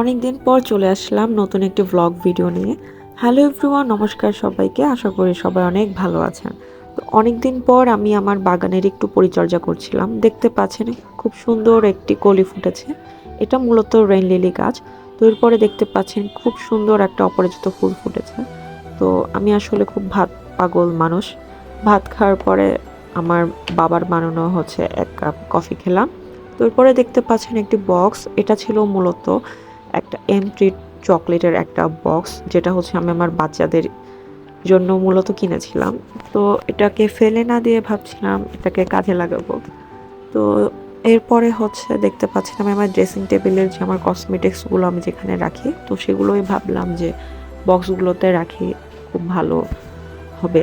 অনেক দিন পর চলে আসলাম নতুন একটি ভ্লগ ভিডিও নিয়ে। হ্যালো এভরিওয়ান নমস্কার সবাইকে। আশা করি সবাই অনেক ভালো আছেন। তো অনেক দিন পর আমি আমার বাগানের একটু পরিচর্যা করছিলাম। দেখতে পাচ্ছেন, খুব সুন্দর একটি কলি ফুটেছে। এটা মূলত রেইন লিলি গাছ। তো এরপরে দেখতে পাচ্ছেন, খুব সুন্দর একটা অপরাজিত ফুল ফুটেছে। তো আমি আসলে খুব ভাত পাগল মানুষ। ভাত খাওয়ার পরে আমার বাবার বানানো হচ্ছে এক কাপ কফি খেলাম। তো এরপরে দেখতে পাচ্ছেন একটি বক্স এটা ছিল মূলত একটা এমটি চকলেটের একটা বক্স যেটা হচ্ছে আমি আমার বাচ্চাদের জন্য মূলত কিনেছিলাম। তো এটাকে ফেলে না দিয়ে ভাবছিলাম এটাকে কাজে লাগাবো। তো এরপরে হচ্ছে দেখতে পাচ্ছেন আমি আমার ড্রেসিং টেবিলের যে আমার কসমেটিক্সগুলো আমি যেখানে রাখি, তো সেগুলোই ভাবলাম যে বক্সগুলোতে রাখি, খুব ভালো হবে।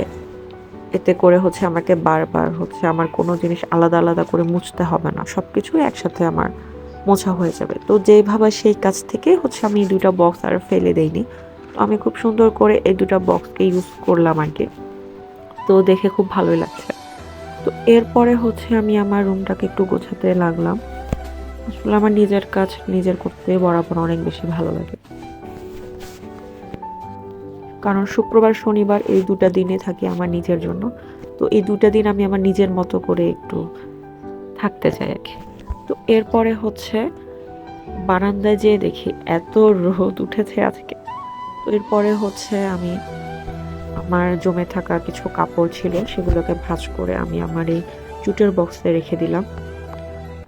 এতে করে হচ্ছে আমাকে বারবার হচ্ছে আমার কোনো জিনিস আলাদা আলাদা করে মুছতে হবে না। সব কিছুই একসাথে আমার মোছা হয়ে যাবে। তো যেইভাবে সেই কাজ থেকে হচ্ছে আমি দুটা বক্স আর ফেলে দেইনি। তো আমি খুব সুন্দর করে এই দুটা বক্সকে ইউজ করলাম আর কি তো দেখে খুব ভালোই লাগছে। তো এরপরে হচ্ছে আমি আমার রুমটাকে একটু গোছাতে লাগলাম। আসলে আমার নিজের কাজ নিজের করতে বরাবর অনেক বেশি ভালো লাগে। কারণ শুক্রবার, শনিবার এই দুটা দিনে থাকি আমার নিজের জন্য। তো এই দুটা দিন আমি আমার নিজের মতো করে একটু থাকতে চাই আর কি। তো এরপরে হচ্ছে বারান্দায় যেয়ে দেখি এত রোদ উঠেছে আজকে। তো এরপরে হচ্ছে আমি আমার জমে থাকা কিছু কাপড় ছিল, সেগুলোকে ভাঁজ করে আমি আমার এই জুটের বক্সে রেখে দিলাম।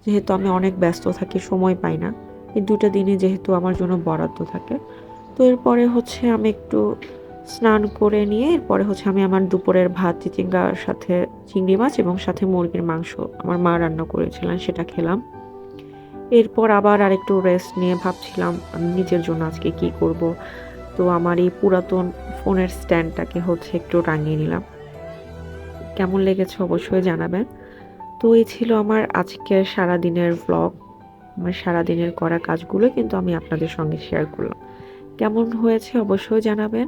যেহেতু আমি অনেক ব্যস্ত থাকি, সময় পাই না। এই দুটো দিনে যেহেতু আমার জন্য বরাদ্দ থাকে। তো এরপরে হচ্ছে আমি একটু স্নান করে নিয়ে এরপরে হচ্ছে আমি আমার দুপুরের ভাত, চিচিঙ্গার সাথে চিংড়ি মাছ এবং সাথে মুরগির মাংস আমার মা রান্না করেছিলেন, সেটা খেলাম। এরপর আবার আরেকটু রেস্ট নিয়ে ভাবছিলাম, আমি নিজের জন্য আজকে কি করব? তো আমার এই পুরাতন ফোনের স্ট্যান্ডটাকে হচ্ছে একটু টাঙিয়ে নিলাম। কেমন লেগেছে অবশ্যই জানাবেন। তো এই ছিল আমার আজকের সারাদিনের ভ্লগ আমার সারাদিনের করা কাজগুলো কিন্তু আমি আপনাদের সঙ্গে শেয়ার করলাম। কেমন হয়েছে অবশ্যই জানাবেন।